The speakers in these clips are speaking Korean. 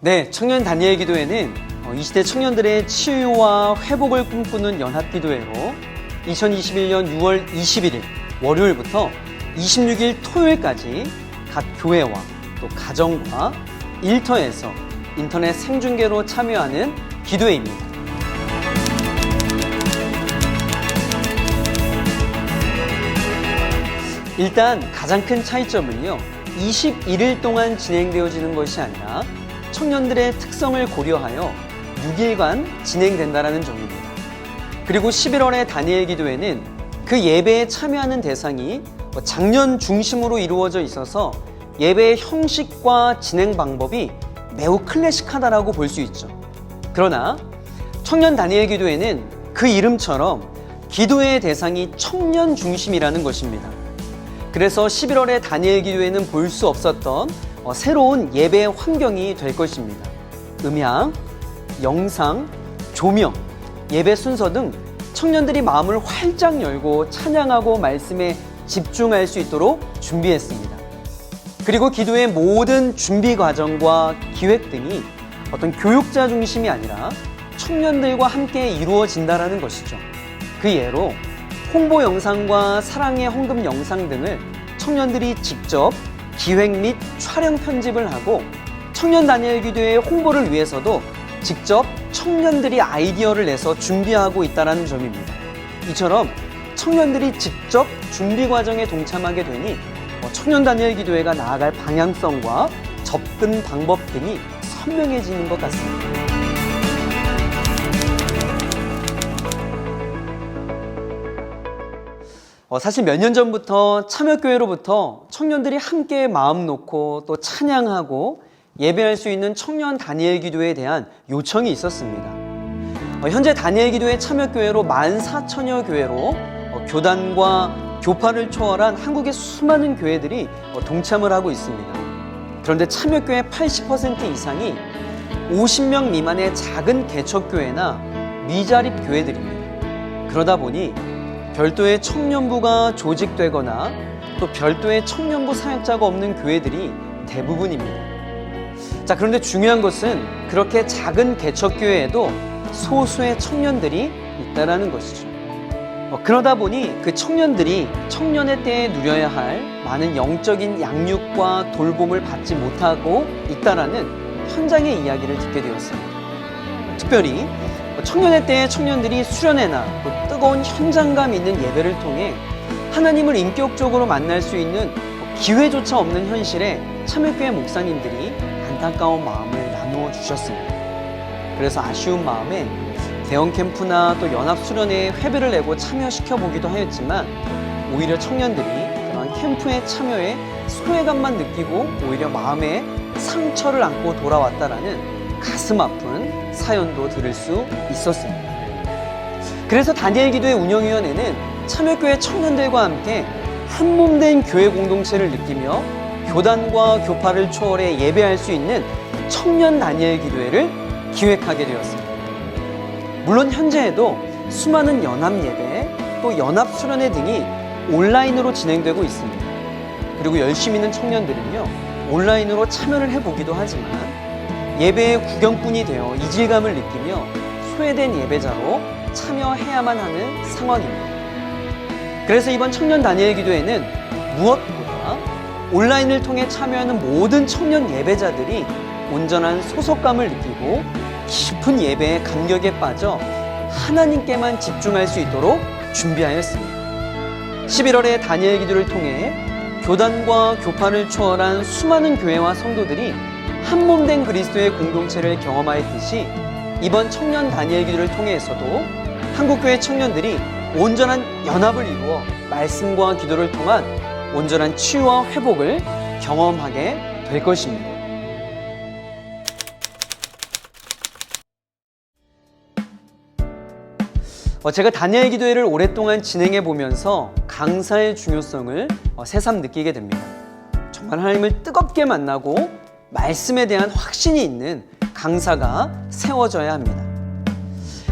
네, 청년 다니엘 기도회는 어, 이 시대 청년들의 치유와 회복을 꿈꾸는 연합 기도회로 2021년 6월 21일 월요일부터 26일 토요일까지 각 교회와 또 가정과 일터에서 인터넷 생중계로 참여하는 기도회입니다. 일단 가장 큰 차이점은요, 21일 동안 진행되어지는 것이 아니라 청년들의 특성을 고려하여 6일간 진행된다는 점입니다. 그리고 11월의 다니엘 기도회는 그 예배에 참여하는 대상이 뭐 작년 중심으로 이루어져 있어서 예배의 형식과 진행 방법이 매우 클래식하다라고 볼 수 있죠. 그러나 청년 다니엘 기도회는 그 이름처럼 기도의 대상이 청년 중심이라는 것입니다. 그래서 11월의 다니엘 기도회는 볼 수 없었던 어, 새로운 예배 환경이 될 것입니다. 음향, 영상, 조명, 예배 순서 등 청년들이 마음을 활짝 열고 찬양하고 말씀에 집중할 수 있도록 준비했습니다. 그리고 기도의 모든 준비 과정과 기획 등이 어떤 교육자 중심이 아니라 청년들과 함께 이루어진다라는 것이죠. 그 예로 홍보 영상과 사랑의 헌금 영상 등을 청년들이 직접 기획 및 촬영 편집을 하고 청년 다니엘 기도의 홍보를 위해서도 직접 청년들이 아이디어를 내서 준비하고 있다는 점입니다. 이처럼 청년들이 직접 준비 과정에 동참하게 되니 어, 청년 다니엘 기도회가 나아갈 방향성과 접근 방법 등이 선명해지는 것 같습니다. 어, 사실 몇 년 전부터 참여교회로부터 청년들이 함께 마음 놓고 또 찬양하고 예배할 수 있는 청년 다니엘 기도에 대한 요청이 있었습니다. 어, 현재 다니엘 기도회 참여교회로 14,000여 교회로 어, 교단과 교파를 초월한 한국의 수많은 교회들이 어, 동참을 하고 있습니다. 그런데 참여교회 80% 이상이 50명 미만의 작은 개척교회나 미자립 교회들입니다. 그러다 보니 별도의 청년부가 조직되거나 또 별도의 청년부 사역자가 없는 교회들이 대부분입니다. 자, 그런데 중요한 것은 그렇게 작은 개척교회에도 소수의 청년들이 있다라는 것이죠. 어, 그러다 보니 그 청년들이 청년의 때에 누려야 할 많은 영적인 양육과 돌봄을 받지 못하고 있다라는 현장의 이야기를 듣게 되었습니다. 특별히 청년의 때에 청년들이 수련회나 또 뜨거운 현장감 있는 예배를 통해 하나님을 인격적으로 만날 수 있는 기회조차 없는 현실에 참여교회 목사님들이 안타까운 마음을 나누어 주셨습니다. 그래서 아쉬운 마음에 대형 캠프나 또 연합 수련회에 회비를 내고 참여시켜 보기도 하였지만 오히려 청년들이 그런 캠프에 참여해 소외감만 느끼고 오히려 마음에 상처를 안고 돌아왔다라는 가슴 아픈 사연도 들을 수 있었습니다. 그래서 다니엘 기도의 운영위원회는 참여교회 청년들과 함께 한몸된 교회 공동체를 느끼며 교단과 교파를 초월해 예배할 수 있는 청년 다니엘 기도회를 기획하게 되었습니다. 물론 현재에도 수많은 연합 예배 또 연합 수련회 등이 온라인으로 진행되고 있습니다. 그리고 열심히 있는 청년들은요 온라인으로 참여를 해보기도 하지만 예배의 구경꾼이 되어 이질감을 느끼며 소외된 예배자로 참여해야만 하는 상황입니다. 그래서 이번 청년 다니엘 기도회는 무엇보다 온라인을 통해 참여하는 모든 청년 예배자들이 온전한 소속감을 느끼고 깊은 예배의 감격에 빠져 하나님께만 집중할 수 있도록 준비하였습니다. 11월에 다니엘 기도를 통해 교단과 교파를 초월한 수많은 교회와 성도들이 한 몸 된 그리스도의 공동체를 경험하였듯이 이번 청년 다니엘 기도를 통해서도 한국교회 청년들이 온전한 연합을 이루어 말씀과 기도를 통한 온전한 치유와 회복을 경험하게 될 것입니다. 어, 제가 다니엘 기도회를 오랫동안 진행해 보면서 강사의 중요성을 어, 새삼 느끼게 됩니다. 정말 하나님을 뜨겁게 만나고 말씀에 대한 확신이 있는 강사가 세워져야 합니다.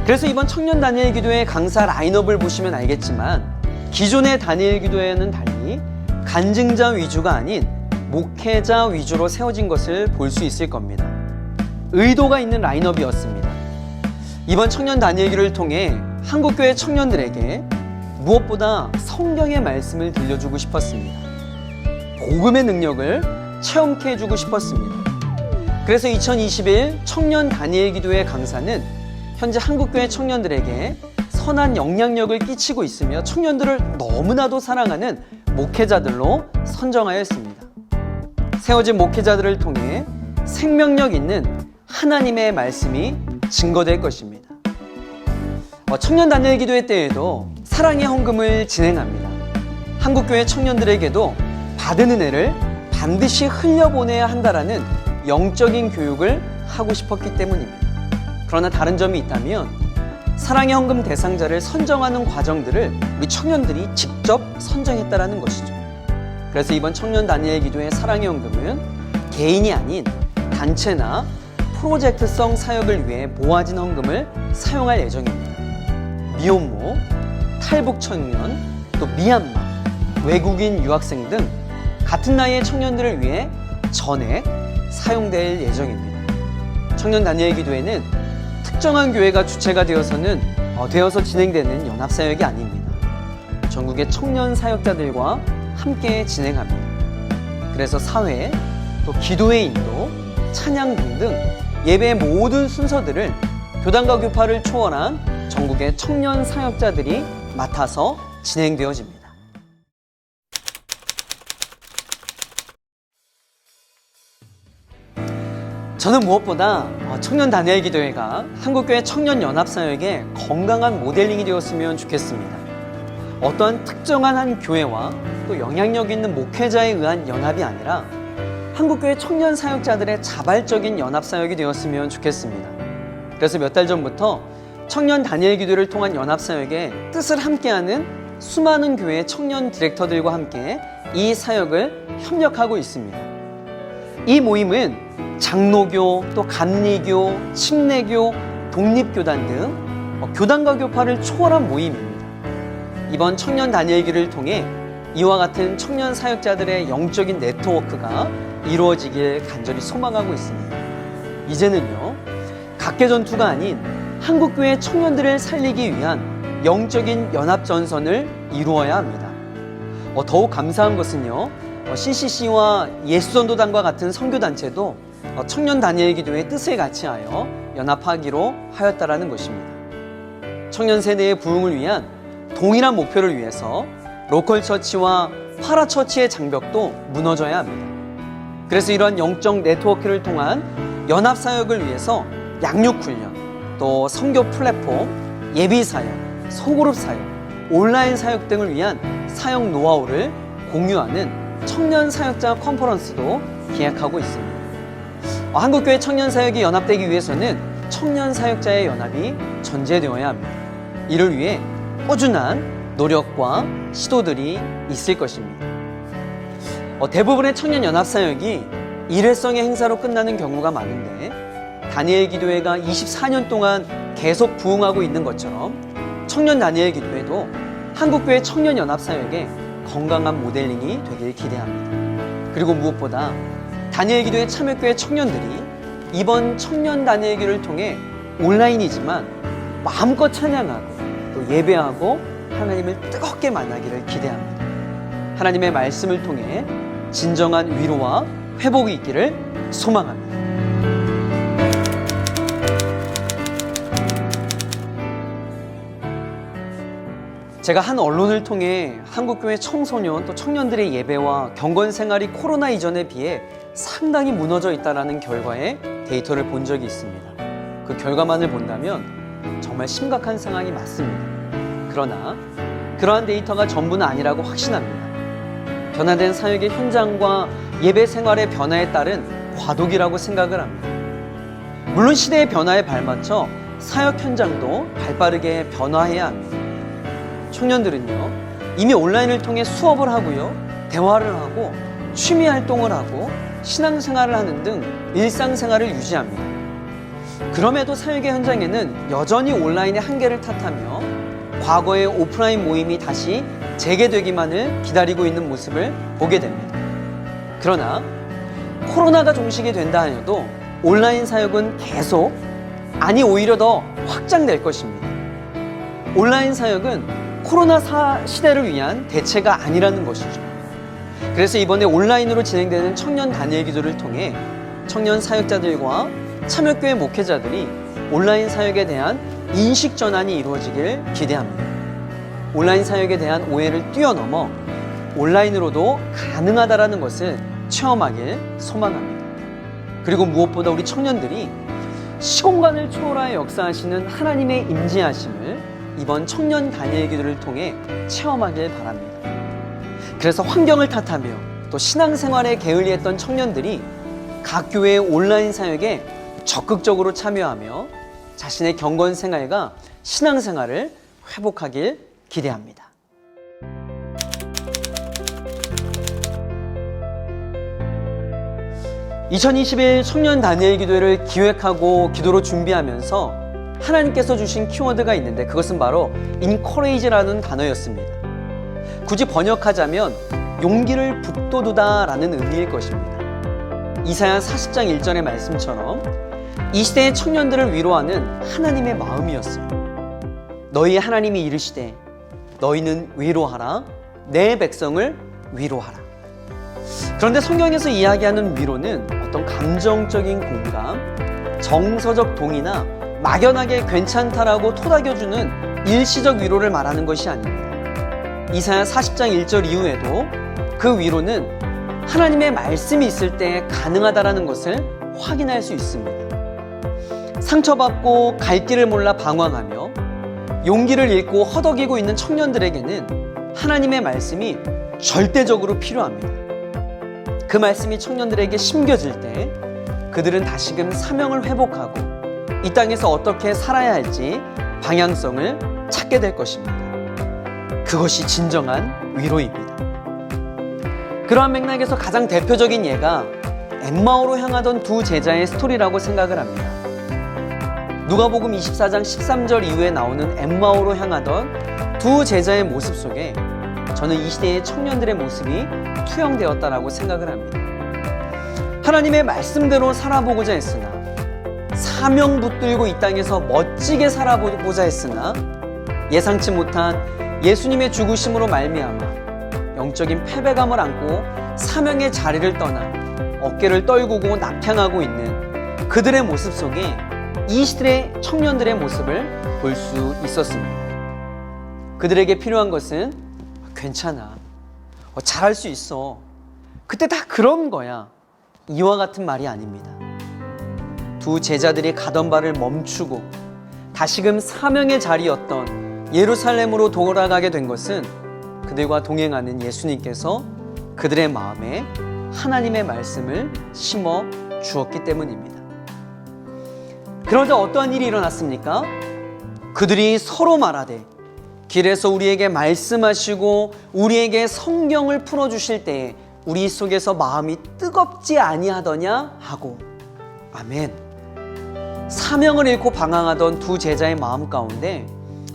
그래서 이번 청년 다니엘 기도회 강사 라인업을 보시면 알겠지만 기존의 다니엘 기도회는 달리 간증자 위주가 아닌 목회자 위주로 세워진 것을 볼 수 있을 겁니다. 의도가 있는 라인업이었습니다. 이번 청년 다니엘기를 통해 한국교회 청년들에게 무엇보다 성경의 말씀을 들려주고 싶었습니다. 복음의 능력을 체험케 해주고 싶었습니다. 그래서 2021 청년 다니엘 기도회 강사는 현재 한국교회 청년들에게 선한 영향력을 끼치고 있으며 청년들을 너무나도 사랑하는 목회자들로 선정하였습니다. 세워진 목회자들을 통해 생명력 있는 하나님의 말씀이 증거될 것입니다. 어, 청년 다니엘 기도회 때에도 사랑의 헌금을 진행합니다. 한국교회 청년들에게도 받은 은혜를 반드시 흘려보내야 한다라는 영적인 교육을 하고 싶었기 때문입니다. 그러나 다른 점이 있다면 사랑의 헌금 대상자를 선정하는 과정들을 우리 청년들이 직접 선정했다라는 것이죠. 그래서 이번 청년 다니엘 기도의 사랑의 헌금은 개인이 아닌 단체나 프로젝트성 사역을 위해 모아진 헌금을 사용할 예정입니다. 미혼모, 탈북 청년, 또 미얀마, 외국인 유학생 등 같은 나이의 청년들을 위해 전액 사용될 예정입니다. 청년 다니엘 기도회는 특정한 교회가 주체가 되어서는 어, 되어서 진행되는 연합 사역이 아닙니다. 전국의 청년 사역자들과 함께 진행합니다. 그래서 사회, 또 기도의 인도, 찬양 등등 예배의 모든 순서들을 교단과 교파를 초월한 전국의 청년 사역자들이 맡아서 진행되어집니다. 저는 무엇보다 어, 청년 다니엘 기도회가 한국교회 청년 연합 사역의 건강한 모델링이 되었으면 좋겠습니다. 어떠한 특정한 한 교회와 또 영향력 있는 목회자에 의한 연합이 아니라 한국교회 청년 사역자들의 자발적인 연합 사역이 되었으면 좋겠습니다. 그래서 몇 달 전부터 청년 다니엘 기도를 통한 연합 사역에 뜻을 함께하는 수많은 교회 청년 디렉터들과 함께 이 사역을 협력하고 있습니다. 이 모임은 장로교, 또 감리교, 침례교, 독립교단 등 어, 교단과 교파를 초월한 모임입니다. 이번 청년 다니엘기를 통해 이와 같은 청년 사역자들의 영적인 네트워크가 이루어지길 간절히 소망하고 있습니다. 이제는요, 각계 전투가 아닌 한국교회 청년들을 살리기 위한 영적인 연합 전선을 이루어야 합니다. 어, 더욱 감사한 것은요, 어, CCC와 예수전도단과 같은 선교단체도 어, 청년 다니엘 기도의 뜻을 같이 하여 연합하기로 하였다라는 것입니다. 청년 세대의 부흥을 위한 동일한 목표를 위해서 로컬 처치와 파라 처치의 장벽도 무너져야 합니다. 그래서 이러한 영적 네트워크를 통한 연합 사역을 위해서 양육 훈련, 또 선교 플랫폼, 예비 사역, 소그룹 사역, 온라인 사역 등을 위한 사역 노하우를 공유하는 청년 사역자 컨퍼런스도 기획하고 있습니다. 어, 한국교회 청년 사역이 연합되기 위해서는 청년 사역자의 연합이 전제되어야 합니다. 이를 위해 꾸준한 노력과 시도들이 있을 것입니다. 어, 대부분의 청년 연합 사역이 일회성의 행사로 끝나는 경우가 많은데 다니엘 기도회가 24년 동안 계속 부흥하고 있는 것처럼 청년 다니엘 기도회도 한국교회 청년 연합 사역의 건강한 모델링이 되길 기대합니다. 그리고 무엇보다 다니엘 기도회 참여교회 청년들이 이번 청년 다니엘 기를 통해 온라인이지만 마음껏 찬양하고 또 예배하고 하나님을 뜨겁게 만나기를 기대합니다. 하나님의 말씀을 통해 진정한 위로와 회복이 있기를 소망합니다. 제가 한 언론을 통해 한국교회 청소년 또 청년들의 예배와 경건 생활이 코로나 이전에 비해 상당히 무너져 있다는 결과의 데이터를 본 적이 있습니다. 그 결과만을 본다면 정말 심각한 상황이 맞습니다. 그러나 그러한 데이터가 전부는 아니라고 확신합니다. 변화된 사역의 현장과 예배 생활의 변화에 따른 과도기라고 생각을 합니다. 물론 시대의 변화에 발맞춰 사역 현장도 발빠르게 변화해야 합니다. 청년들은요, 이미 온라인을 통해 수업을 하고요, 대화를 하고, 취미 활동을 하고, 신앙생활을 하는 등 일상생활을 유지합니다. 그럼에도 사역의 현장에는 여전히 온라인의 한계를 탓하며 과거의 오프라인 모임이 다시 재개되기만을 기다리고 있는 모습을 보게 됩니다. 그러나 코로나가 종식이 된다 하여도 온라인 사역은 계속 아니 오히려 더 확장될 것입니다. 온라인 사역은 코로나 사 시대를 위한 대체가 아니라는 것이죠. 그래서 이번에 온라인으로 진행되는 청년 단일 기도를 통해 청년 사역자들과 참여교회 목회자들이 온라인 사역에 대한 인식 전환이 이루어지길 기대합니다. 온라인 사역에 대한 오해를 뛰어넘어 온라인으로도 가능하다라는 것을 체험하길 소망합니다. 그리고 무엇보다 우리 청년들이 시공간을 초월하여 역사하시는 하나님의 임재하심을 이번 청년 단일 기도를 통해 체험하길 바랍니다. 그래서 환경을 탓하며 또 신앙생활에 게을리했던 청년들이 각 교회의 온라인 사역에 적극적으로 참여하며 자신의 경건 생활과 신앙생활을 회복하길 기대합니다. (2021) 청년 다니엘 기도회를 기획하고 기도로 준비하면서 하나님께서 주신 키워드가 있는데 그것은 바로 encourage라는 단어였습니다. 굳이 번역하자면 용기를 북돋우다 라는 의미일 것입니다. 이사야 40장 1절의 말씀처럼 이 시대의 청년들을 위로하는 하나님의 마음이었어요. 너희 하나님이 이르시되 너희는 위로하라 내 백성을 위로하라. 그런데 성경에서 이야기하는 위로는 어떤 감정적인 공감, 정서적 동의나 막연하게 괜찮다라고 토닥여주는 일시적 위로를 말하는 것이 아닙니다. 이사야 40장 1절 이후에도 그 위로는 하나님의 말씀이 있을 때 가능하다라는 것을 확인할 수 있습니다. 상처받고 갈 길을 몰라 방황하며 용기를 잃고 허덕이고 있는 청년들에게는 하나님의 말씀이 절대적으로 필요합니다. 그 말씀이 청년들에게 심겨질 때 그들은 다시금 사명을 회복하고 이 땅에서 어떻게 살아야 할지 방향성을 찾게 될 것입니다. 그것이 진정한 위로입니다. 그러한 맥락에서 가장 대표적인 예가 엠마오로 향하던 두 제자의 스토리라고 생각을 합니다. 누가복음 24장 13절 이후에 나오는 엠마오로 향하던 두 제자의 모습 속에 저는 이 시대의 청년들의 모습이 투영되었다라고 생각을 합니다. 하나님의 말씀대로 살아보고자 했으나 사명 붙들고 이 땅에서 멋지게 살아보고자 했으나 예상치 못한 예수님의 죽으심으로 말미암아 영적인 패배감을 안고 사명의 자리를 떠나 어깨를 떨구고 낙향하고 있는 그들의 모습 속에 이 시대의 청년들의 모습을 볼 수 있었습니다. 그들에게 필요한 것은 괜찮아. 어, 잘할 수 있어. 그때 다 그런 거야. 이와 같은 말이 아닙니다. 두 제자들이 가던 발을 멈추고 다시금 사명의 자리였던 예루살렘으로 돌아가게 된 것은 그들과 동행하는 예수님께서 그들의 마음에 하나님의 말씀을 심어 주었기 때문입니다. 그러자 어떠한 일이 일어났습니까? 그들이 서로 말하되 길에서 우리에게 말씀하시고 우리에게 성경을 풀어 주실 때에 우리 속에서 마음이 뜨겁지 아니하더냐 하고 아멘. 사명을 잃고 방황하던 두 제자의 마음 가운데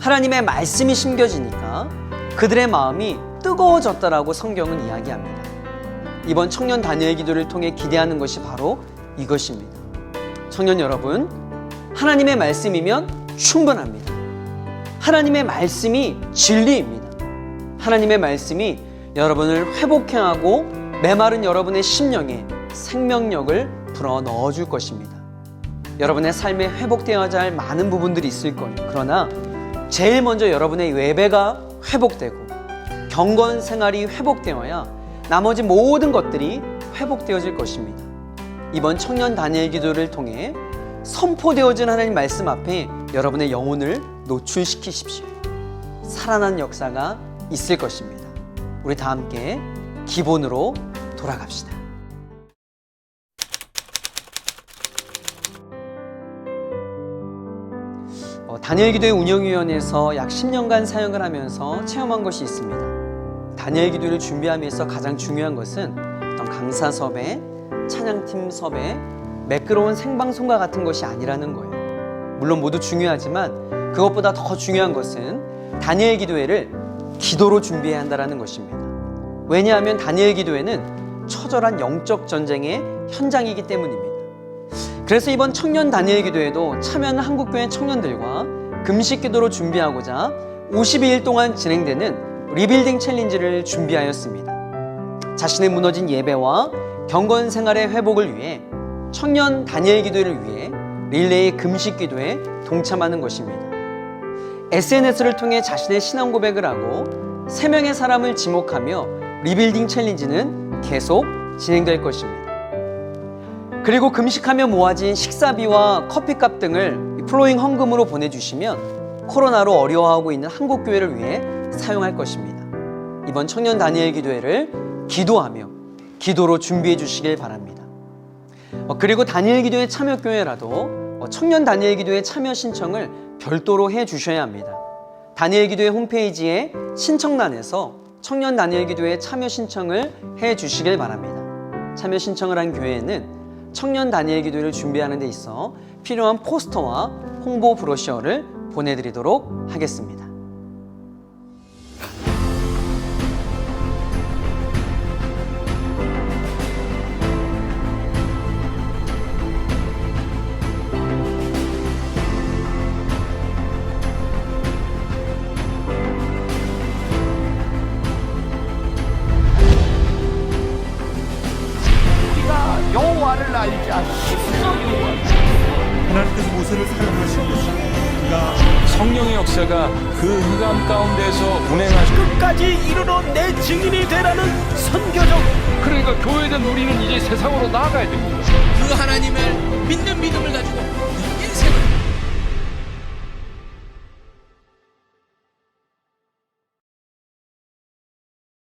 하나님의 말씀이 심겨지니까 그들의 마음이 뜨거워졌다라고 성경은 이야기합니다. 이번 청년 다니엘 기도를 통해 기대하는 것이 바로 이것입니다. 청년 여러분, 하나님의 말씀이면 충분합니다. 하나님의 말씀이 진리입니다. 하나님의 말씀이 여러분을 회복해 하고 메마른 여러분의 심령에 생명력을 불어 넣어 줄 것입니다. 여러분의 삶에 회복되어야 할 많은 부분들이 있을 거예요. 그러나 제일 먼저 여러분의 외배가 회복되고 경건 생활이 회복되어야 나머지 모든 것들이 회복되어질 것입니다. 이번 청년 다니엘 기도를 통해 선포되어진 하나님 말씀 앞에 여러분의 영혼을 노출시키십시오. 살아난 역사가 있을 것입니다. 우리 다 함께 기본으로 돌아갑시다. 다니엘 기도의 운영위원회에서 약 10년간 사역을 하면서 체험한 것이 있습니다. 다니엘 기도를 준비하면서 가장 중요한 것은 어떤 강사 섭외, 찬양팀 섭외, 매끄러운 생방송과 같은 것이 아니라는 거예요. 물론 모두 중요하지만 그것보다 더 중요한 것은 다니엘 기도회를 기도로 준비해야 한다는 것입니다. 왜냐하면 다니엘 기도회는 처절한 영적 전쟁의 현장이기 때문입니다. 그래서 이번 청년 다니엘 기도에도 참여하는 한국교회 청년들과 금식 기도로 준비하고자 52일 동안 진행되는 리빌딩 챌린지를 준비하였습니다. 자신의 무너진 예배와 경건 생활의 회복을 위해 청년 다니엘 기도를 위해 릴레이 금식 기도에 동참하는 것입니다. SNS를 통해 자신의 신앙 고백을 하고 세명의 사람을 지목하며 리빌딩 챌린지는 계속 진행될 것입니다. 그리고 금식하며 모아진 식사비와 커피값 등을 플로잉 헌금으로 보내주시면 코로나로 어려워하고 있는 한국교회를 위해 사용할 것입니다. 이번 청년 다니엘 기도회를 기도하며 기도로 준비해 주시길 바랍니다. 어, 그리고 다니엘 기도회 참여교회라도 어, 청년 다니엘 기도회 참여 신청을 별도로 해 주셔야 합니다. 다니엘 기도회 홈페이지에 신청란에서 청년 다니엘 기도회 참여 신청을 해 주시길 바랍니다. 참여 신청을 한 교회에는 청년 다니엘 기도회를 준비하는 데 있어 필요한 포스터와 홍보 브로셔를 보내드리도록 하겠습니다. 그 흑암 가운데서 운행하시 끝까지 이르러 내 증인이 되라는 선교적 그러니까 교회된 우리는 이제 세상으로 나아가야 됩니다. 그 하나님을 믿는 믿음을 가지고